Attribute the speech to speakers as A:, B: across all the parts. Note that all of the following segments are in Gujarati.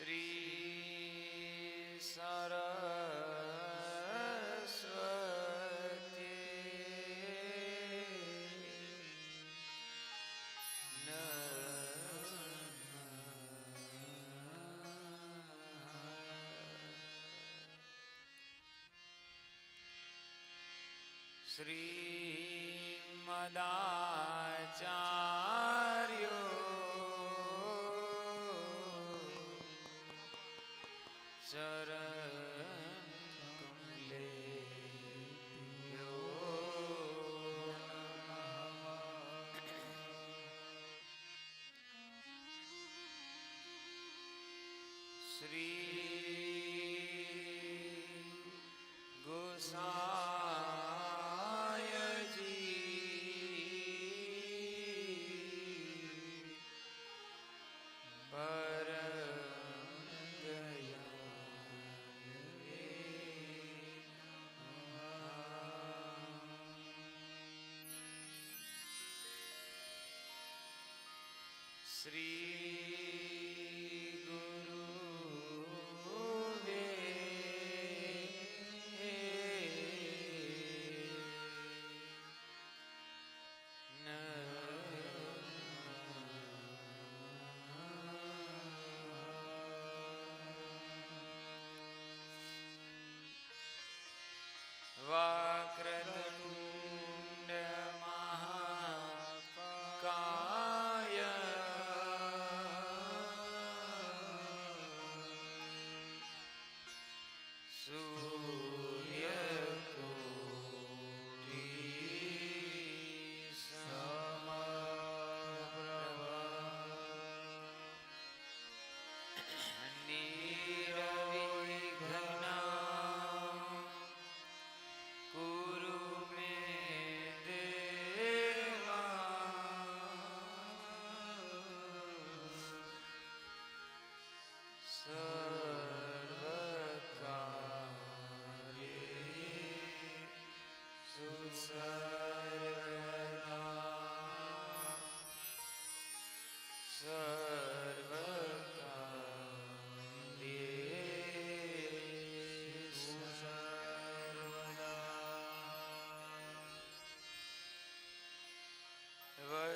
A: श्री सरस्वती श्रीमदाचार्य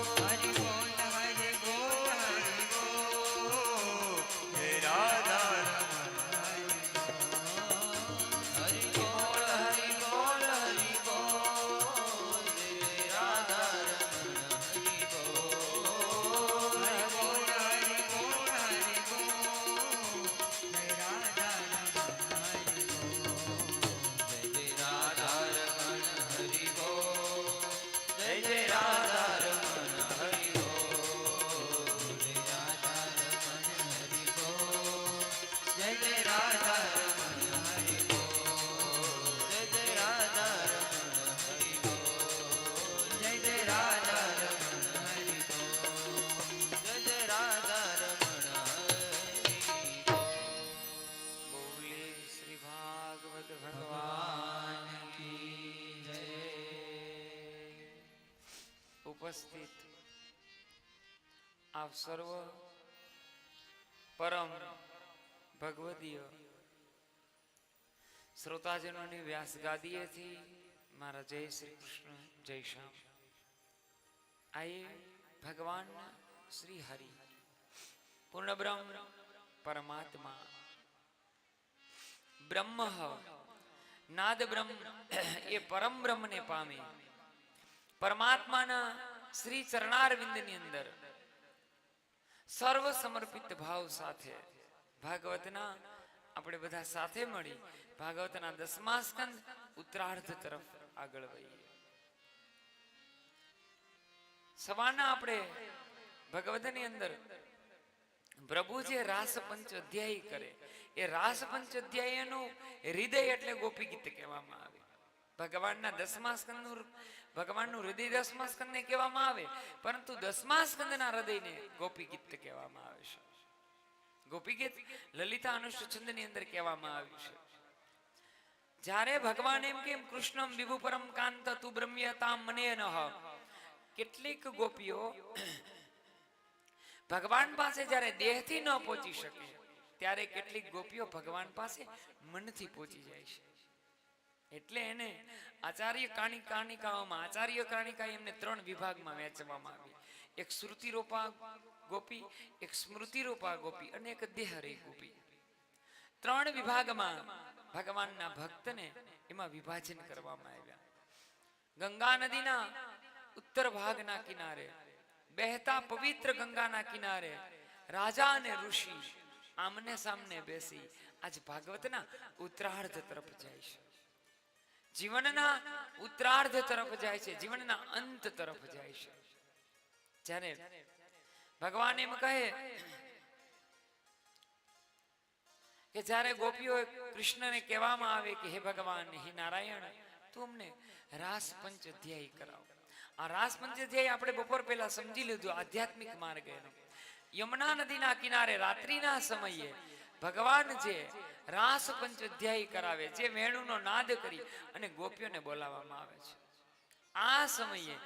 A: Hari ઉપસ્થિત
B: આપ સર્વ પરમ ભગવદીય શ્રોતાજનોની વ્યાસ ગાદીએથી મારા જય શ્રી કૃષ્ણ, જય શ્યામ. આયે ભગવાન શ્રી હરિ પૂર્ણ બ્રહ્મ પરમાત્મા. બ્રહ્મ નાદ બ્રહ્મ એ પરમ બ્રહ્મને પામે. પરમાત્માના શ્રી ચરણારવિંદની અંદર સર્વ સમર્પિત ભાવ સાથે ભાગવતના આપણે બધા સાથે મળી ભાગવતના દસમા સ્કંદ ઉત્તરાર્ધ તરફ આગળ વહીએ સવારના આપણે ભગવતની અંદર પ્રભુ જે રાસ પંચ અધ્યાય કરે, એ રાસ અધ્યાયનું હૃદય એટલે ગોપી ગીત કહેવામાં આવે. ભગવાનના દસમા સ્કંદનું ભગવાનનું હૃદય દસમા સ્કંદને કહેવામાં આવે, પરંતુ દસમા સ્કંદના હૃદયને ગોપી ગીત કહેવામાં આવે છે. ગોપી ગીત લલિતા અનુષ્ઠછંદની અંદર કહેવામાં આવ્યું છે. જ્યારે ભગવાન એમ કેમ કૃષ્ણમ વિભુ પરમ કાંત તું બ્રહ્મ્યતામ મને નહ. કેટલીક ગોપીઓ ભગવાન પાસે જ્યારે દેહથી ન પહોંચી શકે, ત્યારે કેટલીક ગોપીઓ ભગવાન પાસે મનથી પહોંચી જાય છે. એટલે એને આચાર્ય કાણી કાણિકાઓમાં, આચાર્ય કાણિકા એમને ત્રણ વિભાગમાં વહેંચવામાં આવી. એક શ્રુતિ રૂપા ગોપી, એક સ્મૃતિ રૂપા ગોપી અને એક દેહરે ગોપી. ત્રણ વિભાગમાં ભગવાનના ભક્તને એમાં વિભાજન કરવામાં આવ્યા. ગંગા નદીના ઉત્તર ભાગના કિનારે, બહેતા પવિત્ર ગંગાના કિનારે રાજા અને ઋષિ આમને સામને બેસી આજ ભાગવતના ઉત્તરાર્ધ તરફ જાય છે. જીવનના ઉત્તરાર્ધ તરફ જાય છે, જીવનના અંત તરફ જાય છે. જ્યારે ભગવાન એમ કહે કે જ્યારે ગોપીઓ કૃષ્ણને કહેવામાં આવે કે, હે ભગવાન, હે નારાયણ તું અમને રાસ અધ્યાય કરાવ. આ રાસ પંચ અધ્યાય આપણે બપોર પહેલા સમજી લીધું, આધ્યાત્મિક માર્ગ એનો. યમુના નદીના કિનારે રાત્રિના સમયે ભગવાન જે રાસ પંચોધ્યાયી કરાવે, જે વેણુનો નાદ કરી અને ગોપીઓને બોલાવવામાં આવે છે. આ સમયે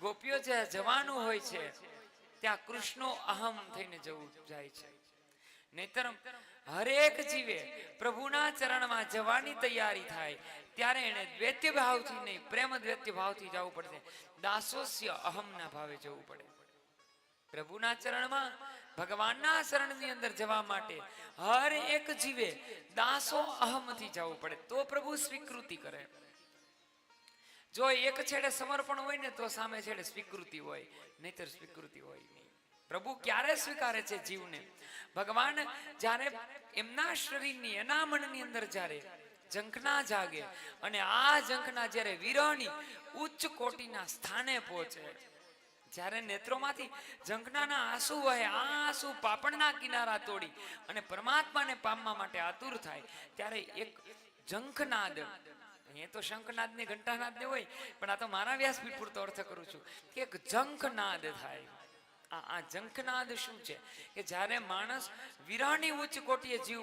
B: ગોપીઓ જ્યાં જવાનું હોય છે, ત્યાં કૃષ્ણો અહમ થઈને જવું જાય છે. નહીતર હરેક જીવે પ્રભુના ચરણમાં જવાની તૈયારી થાય, ત્યારે એને દ્વૈત્ય ભાવથી નહીં પ્રેમ દ્વૈત્ય ભાવથી જવું પડશે. દાસોસ્ય અહમના ભાવે જવું પડે. પ્રભુના ચરણમાં, ભગવાનના શરણની અંદર જવા માટે હર એક જીવે દાસો અહમથી જવું પડે, તો પ્રભુ સ્વીકૃતિ કરે. જો એક છેડે સમર્પણ હોય ને, તો સામે છેડે સ્વીકૃતિ હોય, નહીતર સ્વીકૃતિ હોય નહીં. પ્રભુ ક્યારે સ્વીકારે છે જીવને? ભગવાન જ્યારે એમના શરીરની, એના મનની અંદર જ્યારે જંખના જાગે અને આ જંખના જ્યારે વિરહની ઉચ્ચ કોટીના સ્થાને પહોંચે જ્યારે નેત્રોમાંથી ઝંખનાના આંસુ વહે આ આંસુ પાપણના કિનારા તોડી અને પરમાત્માને પામવા માટે આતુર થાય, ત્યારે એક જંખનાદ, એ તો શંખનાદ ને ઘંટાનાદ ને હોય, પણ આ તો મારા વ્યાસપીઠ પૂરતો અર્થ કરું છું કે એક જંખનાદ થાય. આ ઝંખનાદ શું છે? કે જ્યારે માણસ વિરાની ઉચ્ચ કોટીએ જીવ